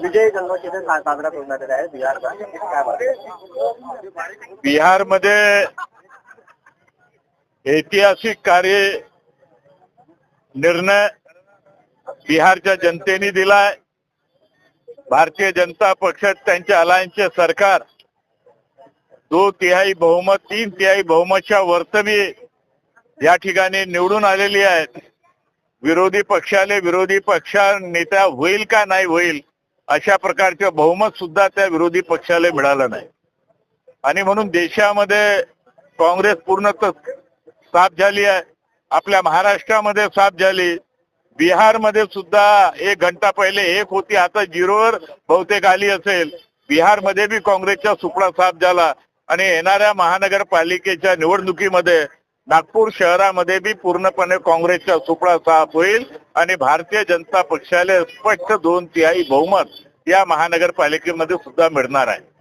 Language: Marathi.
विजय जल्लोष साजरा करण्यात आहे बिहारचा. बिहारमध्ये ऐतिहासिक कार्य निर्णय बिहारच्या जनतेने दिलाय. भारतीय जनता पक्ष त्यांच्या अलायन्सचे सरकार दो तिहाई बहुमत तीन तिहाई बहुमतच्या वर्तवी या ठिकाणी निवडून आलेली आहेत. विरोधी पक्षाले विरोधी पक्षा नेता होईल का नाही होईल अशा प्रकारचं बहुमत सुद्धा त्या विरोधी पक्षाला मिळालं नाही. आणि म्हणून देशामध्ये काँग्रेस पूर्ण साफ झाली आहे. आपल्या महाराष्ट्रामध्ये साफ झाली. बिहारमध्ये सुद्धा एक घंटा पहिले एक होती आता झिरोवर बहुतेक आली असेल. बिहारमध्ये बी काँग्रेसचा सुपडा साफ झाला. आणि येणाऱ्या महानगरपालिकेच्या निवडणुकीमध्ये नागपूर शहरामध्ये बी पूर्णपणे काँग्रेसचा सुपडा साफ होईल आणि भारतीय जनता पक्षाला स्पष्ट दोन तिहाई बहुमत या महानगरपालिकेमध्ये सुद्धा मिळणार आहे.